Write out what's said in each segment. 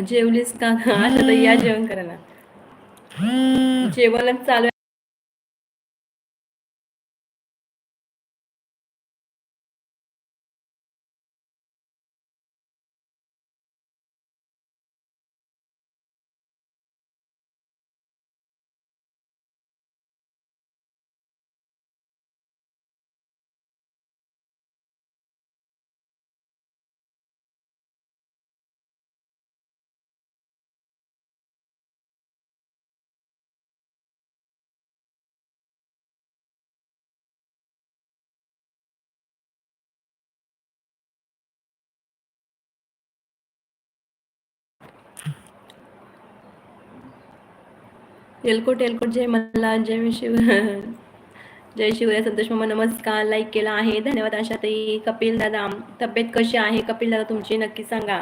जेवलीस का? आता तर या जेवण करायला. जेवणच चालू एलकोट एलकोट जय मला जय शिव जय शिवराय संतोष मामा नमस्कार. लाईक केला आहे. धन्यवाद आशाताई. कपिल दादा तब्येत कशी आहे? कपिल दादा तुमची नक्की सांगा.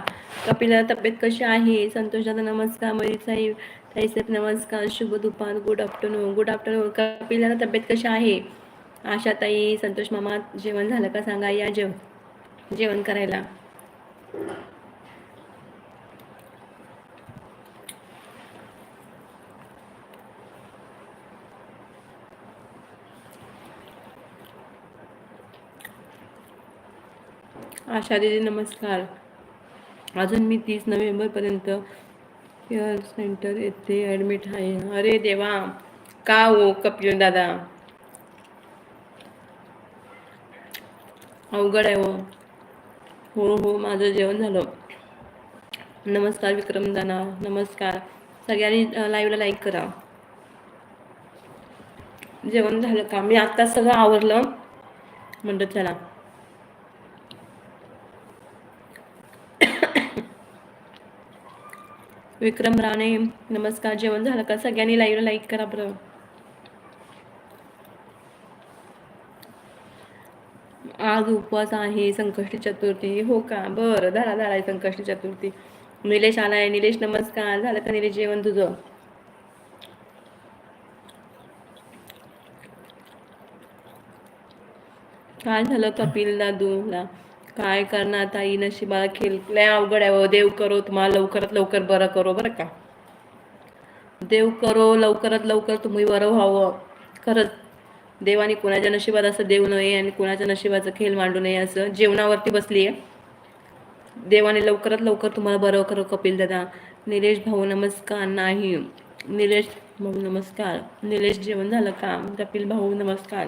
कपिल दादा तब्येत कशी आहे? संतोष दादा नमस्कार. मयूर साहेब ताई साहेब नमस्कार. शुभ दुपार. Good afternoon good afternoon Kapil दादा तब्येत कशी आहे? आशाताई संतोष मामा जेवण झालं का? सांगा या जेव जेवण करायला. आशा दिदी नमस्कार. अजून मी तीस नोव्हेंबरपर्यंत केअर सेंटर येथे ॲडमिट आहे. अरे देवा का हो कपिल दादा? अवघड आहे हो. हो हो माझं जेवण झालं. नमस्कार विक्रम दाना नमस्कार. सगळ्यांनी लाईव्हला लाईक करा. जेवण झालं का? मी आत्ता सगळं आवरलं. म्हणतात चला. विक्रम राणे नमस्कार. जेवण झालं का? सगळ्यांनी लाईव्ह लाईक करा बरं. आज उपवास आहे संकष्टी चतुर्थी. हो का? बरं धरा धरा आहे संकष्टी चतुर्थी. निलेश आलाय. निलेश नमस्कार. झालं का निलेश जेवण तुझं? काय झालं कपिल दादूला काय करणार ताई? नशिबाला खेळ लय अवघड आहे हो. देव करो तुम्हाला लवकरात लवकर बरं करो बरं का? देव करो लवकरात लवकर तुम्ही बरं व्हावं. खरंच देवाने कुणाच्या नशिबात असं देऊ नये आणि कुणाच्या नशिबाचं खेळ मांडू नये असं जेवणावरती बसली आहे देवाने लवकरात लवकर तुम्हाला बरं करो कपिल दादा. निलेश भाऊ नमस्कार. नाही. निलेश भाऊ नमस्कार. निलेश जेवण झालं का? कपिल भाऊ नमस्कार.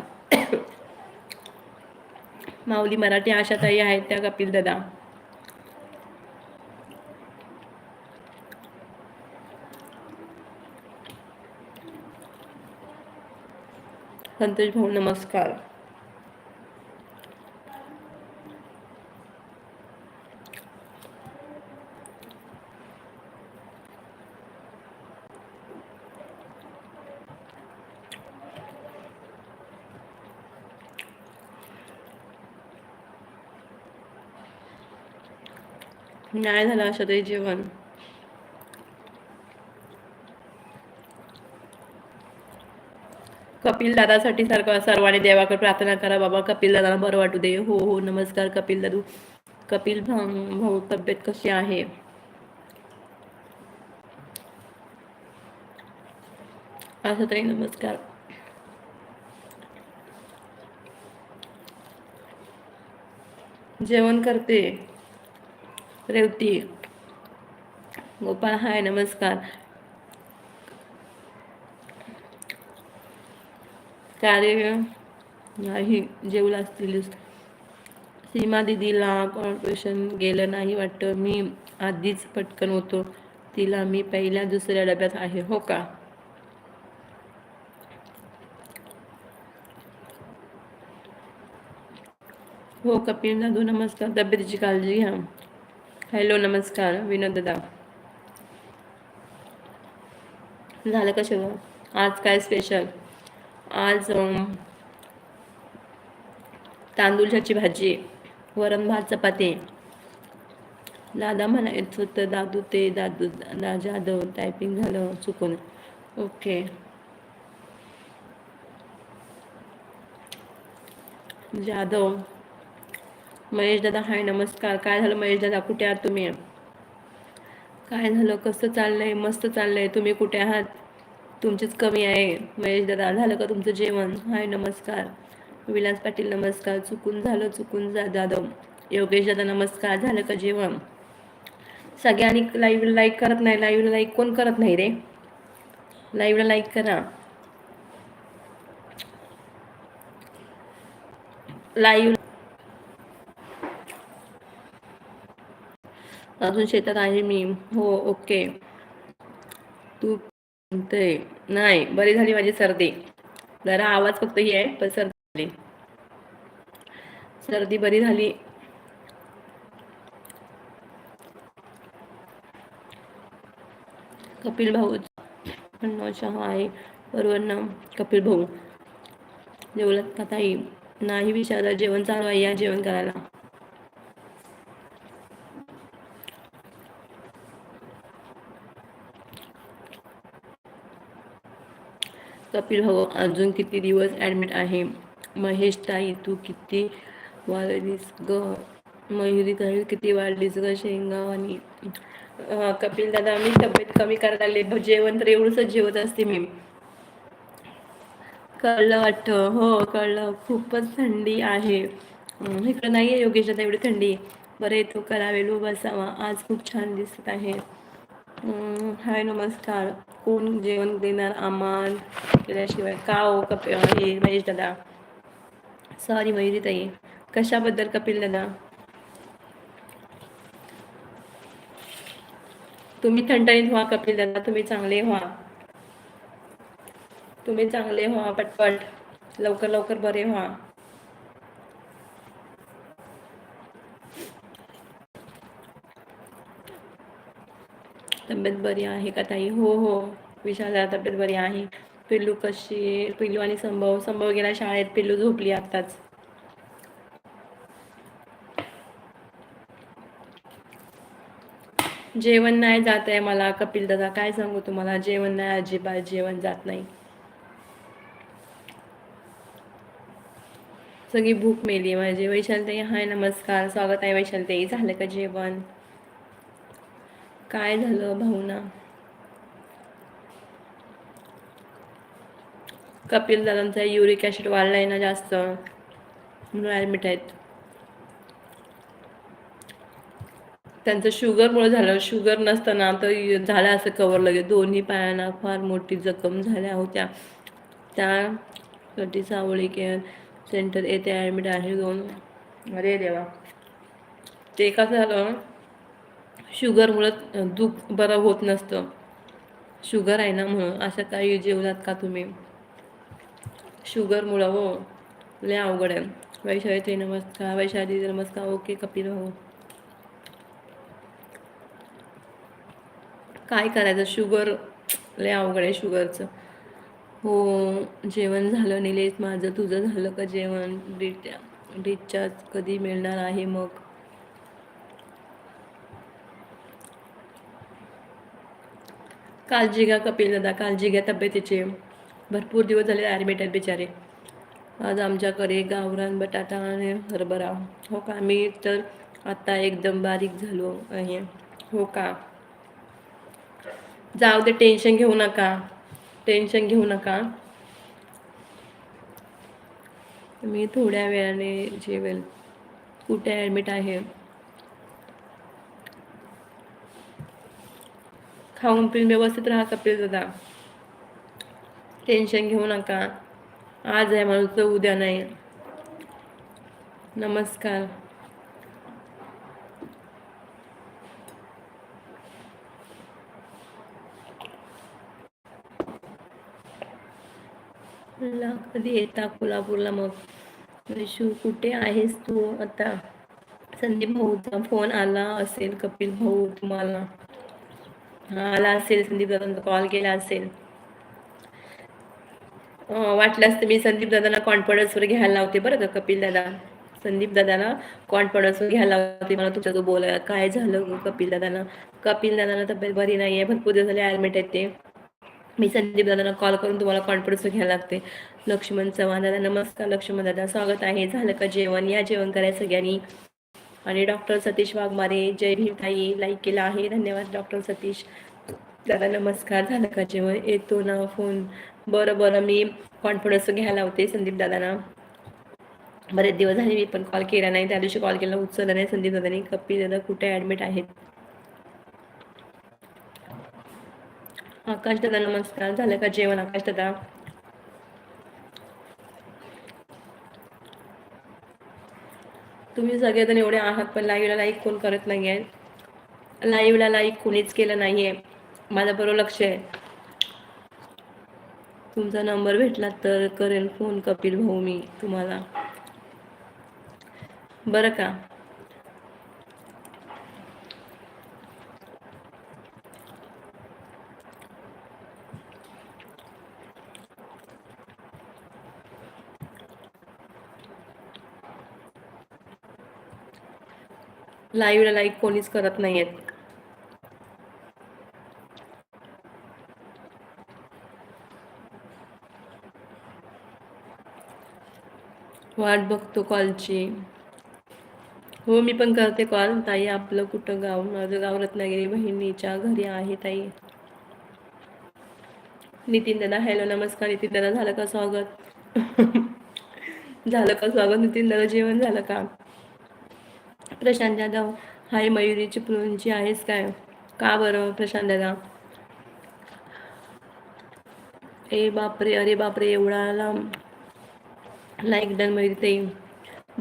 माऊली मराठी आशाताई आहेत त्या कपिल दादा. संतोष भाऊ नमस्कार. नाही झालं अशा तरी जेवण कपिल दादासाठी सारखं सर्वांनी देवाकडे प्रार्थना करा. बाबा कपिल दादाला बरं वाटू दे. हो हो नमस्कार कपिल दादू. कपिल भाऊ भाऊ तब्येत कशी आहे? असं तरी नमस्कार. जेवण करते. रेवती. गोपाळ हाय नमस्कार. कार्य नाही जेवला असतील सीमा दिदीला कॉन्ट्रिब्युशन गेलं नाही वाटतं. मी आधीच पटकन होतो. तिला मी पहिल्या दुसऱ्या डब्यात आहे हो का? हो कपिल दादू नमस्कार. तब्येतीची काळजी घ्या. हॅलो नमस्कार विनोद दादा. झालं का शिव आज काय स्पेशल आज तांदूळच्याची भाजी वरण भात चपाती. दादा म्हणायचं होतं दादू ते दादू दा जाधव टायपिंग झालं चुकून. ओके जाधव महेश दादा हाय नमस्कार. काय झालं महेश दादा? कुठे आहात तुम्ही? काय झालं? कसं चाललंय? मस्त चाललंय. तुम्ही कुठे आहात? तुमचीच कमी आहे. महेश दादा झालं का तुमचं जेवण? हाय नमस्कार. विलास पाटील नमस्कार. चुकून झालं चुकून जा जाधव. योगेश दादा नमस्कार. झालं का जेवण? सगळ्यांनी लाईव्ह लाईक करत नाही. लाईव्हला लाईक कोण करत नाही रे? लाईव्हला लाईक करा. लाईव्ह अजून शेतात आहे मी. हो ओके. तू म्हणते नाही बरी झाली माझी सर्दी. जरा आवाज फक्त ही आहे पण सर्दी झाली. सर्दी बरी झाली. कपिल भाऊ चहा आहे. बरोबर ना? कपिल भाऊ. जेवलात का ताई? नाही विचारलं. जेवण चालू आहे या जेवण करायला. कपिल भाऊ हो, अजून किती दिवस ॲडमिट आहे? महेश ताई तू किती वाढलीस ग? मयुरी ताई किती वाढलीस ग शेंगा आणि कपिल दादा मी तब्येत कमी करायला लागले. जेवण तर एवढंच जेवत असते मी. कळलं वाटतं. हो कळलं. खूपच थंडी आहे. इकडं नाही आहे योगेश दादा एवढी थंडी. बरं येतो करावेलो बसावा आज खूप छान दिसत आहे. हाय नमस्कार. कोण जेवण देणार? आम्हाला केल्याशिवाय का ओ कप हे महेश दादा सॉरी मयुरी ताई कशाबद्दल कपिल दादा? तुम्ही थंडणीत व्हा कपिल दादा तुम्ही चांगले व्हा. तुम्ही चांगले व्हा पटपट. लवकर लवकर बरे व्हा. तब्येत बरी आहे का ताई? हो हो. विशाला तब्येत बरी आहे. पिल्लू कशी आहे? पिल्लू आणि संभव संभव गेला शाळेत पिल्लू झोपली आत्ताच. जेवण नाही जात आहे मला कपिल दादा काय सांगू तुम्हाला? जेवण नाही अजिबात जेवण जात नाही. सगळी भूक मेली माझी. वैशालताई हाय नमस्कार. स्वागत आहे वैशालताई. झालं का जेवण? काय झालं भाऊना? कपिल दादांचा युरिक ॲसिड वाढलाय ना जास्त. म्हणून ॲडमिट आहेत त्यांचं शुगरमुळे झालं. शुगर नसताना तर झालं असं कवर लगेच. दोन्ही पायांना फार मोठी जखम झाल्या होत्या. त्यासाठी सावळी केअर सेंटर येथे ॲडमिट आहे दोन. अरे देवा. ते कसं झालं? शुगरमुळं दुख बरं होत नसतं. शुगर आहे ना म्हणून असं काही जेवलात का तुम्ही? शुगरमुळं हो लय अवघड आहे. वैशाली नमस्कार वैशाली नमस्कार ओके कपिल हो काय करायचं? शुगर लय अवघड आहे शुगरचं. हो जेवण झालं निलेश माझं तुझं झालं का जेवण? रिचा रिचार्ज कधी मिळणार आहे मग? काळजी घ्या कपिल दादा काळजी घ्या तब्येतीची. भरपूर दिवस झाले ॲडमिट आहेत बिचारे. आज आमच्याकडे गावरान बटाटा आणि हरभरा. हो का? मी तर आता एकदम बारीक झालो आहे. हो का? जाऊ दे टेन्शन घेऊ नका. टेन्शन घेऊ नका. मी थोड्या वेळाने जेवेल. कुठे ॲडमिट आहे? खाऊन पिऊन व्यवस्थित राहा कपिल दादा. टेन्शन घेऊ नका. आज आहे माणूस तर उद्या नाही. नमस्कार. कधी येता कोल्हापूरला मग? विशू कुठे आहेस तू आता? संदीप भाऊचा फोन आला असेल कपिल भाऊ तुम्हाला. हा आला असेल संदीप दादांचा कॉल केला असेल. वाटल्यास तर मी संदीप दादांना कॉन्फिडन्सवर घ्यायला लावते बरं का कपिल दादा. संदीप दादाला कॉन्फिडन्सवर घ्यायला लावते. मला तुमच्या तो बोलायला काय झालं कपिल दादांना कपिल दादांना तब्येत बरी नाही आहे भरपूर दिवस झाले ॲडमिट आहेत ते. मी संदीप दादांना कॉल करून तुम्हाला कॉन्फिडन्स घ्यायला लागते. लक्ष्मण चव्हाण दादा नमस्कार लक्ष्मण दादा. स्वागत आहे. झालं का जेवण? या जेवण करायचं सगळ्यांनी. आणि डॉक्टर सतीश वाघमारे जय भीमताई. लाईक केला आहे. धन्यवाद डॉक्टर सतीश. दादा नमस्कार. झालं का जेवण येतो ना फोन बरं बरं. मी कॉन्फिडन्स घ्यायला होते संदीप दादांना. बरेच दिवस झाले मी पण कॉल केला नाही. त्या दिवशी कॉल केला उचलला नाही संदीप दादानी. कपिल दादा कुठे ॲडमिट आहेत? आकाश दादा नमस्कार. झालं का जेवण आकाश दादा? तुम्ही सगळेजण एवढे आहात पण लाईव्हला लाईक कोण करत नाही आहे लाईव्हला लाईक कोणीच केलं नाही आहे माझं बरोबर लक्ष आहे. तुमचा नंबर भेटला तर करेन फोन कपिल भाऊ मी तुम्हाला. बरं का? लाईव्हला लाईक कोणीच करत नाही आहेत वाट बघतो कॉलची. हो मी पण करते कॉल. ताई आपलं कुठं गाव? माझं गाव रत्नागिरी बहिणीच्या घरी आहे ताई. नितीन दादा हॅलो नमस्कार. नितीन दादा झालं का स्वागत? झालं का स्वागत? नितीन दादा जेवण झालं का? प्रशांत दादा हाय मयुरी चिपळूणची आहेस काय? का बरं प्रशांत दादा? ए बापरे अरे बापरे एवढा लांब. लाईक डन मयुरी ते.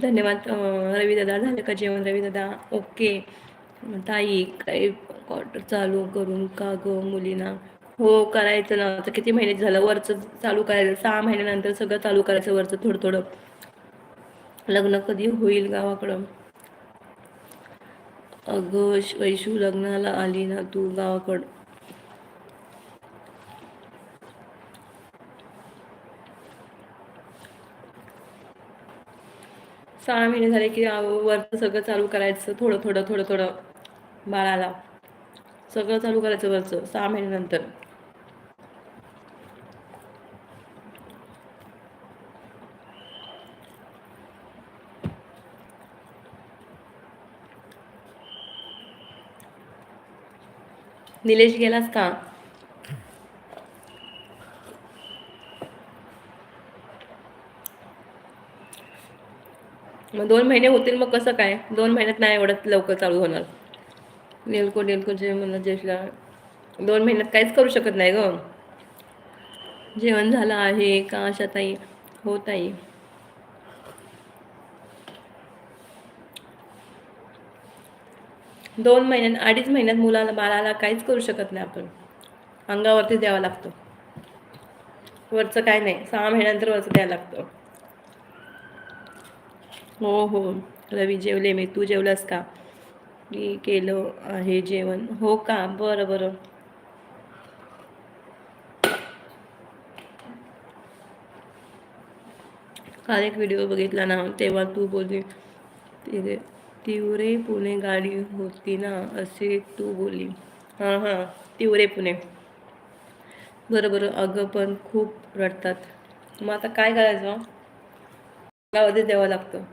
धन्यवाद. रवी दादा झालं का जेवण? रवी दादा ओके ताई काय क्वार्टर चालू करून का ग मुलींना? हो करायचं ना. आता किती महिने झालं? वरचं चालू करायचं. सहा महिन्यानंतर सगळं चालू करायचं वरचं थोडं थोडं लग्न कधी होईल गावाकडं? अगं वैशू लग्नाला आली ना तू गावाकडं. सहा महिने झाले की वरचं सगळं चालू करायचं थोडं थोडं थोडं थोडं बाळाला. सगळं चालू करायचं वरचं सहा महिन्यानंतर निलेश गेलास का? मग दोन महिने होतील मग कसं काय? दोन महिन्यात नाही एवढं लवकर चालू होणार. नेलको नेलको जे म्हणलं जेशला दोन महिन्यात काहीच करू शकत नाही ग. जेवण झालं आहे का अशा ताई? हो ताई. दोन महिन्यात अडीच महिन्यात मुलाला बाळाला काहीच करू शकत नाही आपण. अंगावरती द्यावा लागतो. वरचं काय नाही सहा महिन्यानंतर वरचं द्यावं लागतं. हो हो. रवी जेवले मी तू जेवलास का? मी केलं आहे जेवण. हो का? बरं बरं. काल एक व्हिडिओ बघितला ना तेव्हा तू बोलली तिथे तिवरे पुणे गाडी होती ना असे तू बोलली. हां हां. तिवरे पुणे. बरं बरं. अगं पण खूप रडतात. मग आता काय करायचं? गावातच द्यावं लागतं.